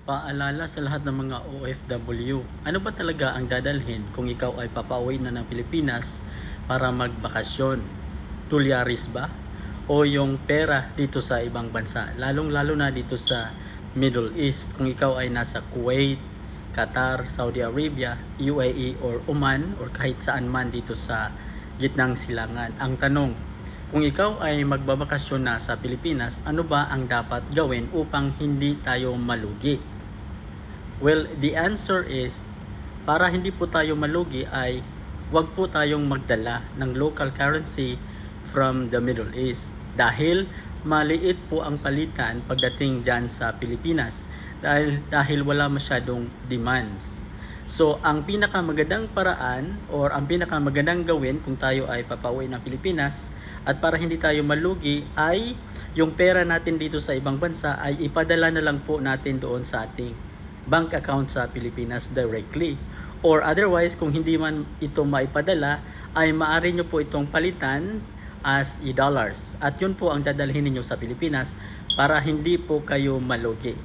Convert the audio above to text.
Paalala sa lahat ng mga OFW, ano ba talaga ang dadalhin kung ikaw ay papauwi na ng Pilipinas para magbakasyon? Tulyaris ba? O yung pera dito sa ibang bansa? Lalong-lalo na dito sa Middle East. Kung ikaw ay nasa Kuwait, Qatar, Saudi Arabia, UAE or Oman or kahit saan man dito sa gitnang silangan. Ang tanong, kung ikaw ay magbabakasyon na sa Pilipinas, ano ba ang dapat gawin upang hindi tayo malugi? Well, the answer is, para hindi po tayo malugi ay wag po tayong magdala ng local currency from the Middle East. Dahil maliit po ang palitan pagdating dyan sa Pilipinas. Dahil, dahil wala masyadong demands. So, ang pinakamagandang paraan or ang pinakamagandang gawin kung tayo ay papauwi ng Pilipinas at para hindi tayo malugi ay yung pera natin dito sa ibang bansa ay ipadala na lang po natin doon sa ating bank account sa Pilipinas directly. Or otherwise, kung hindi man ito maipadala, ay maaari nyo po itong palitan as e-dollars. At yun po ang dadalhin ninyo sa Pilipinas para hindi po kayo malugi.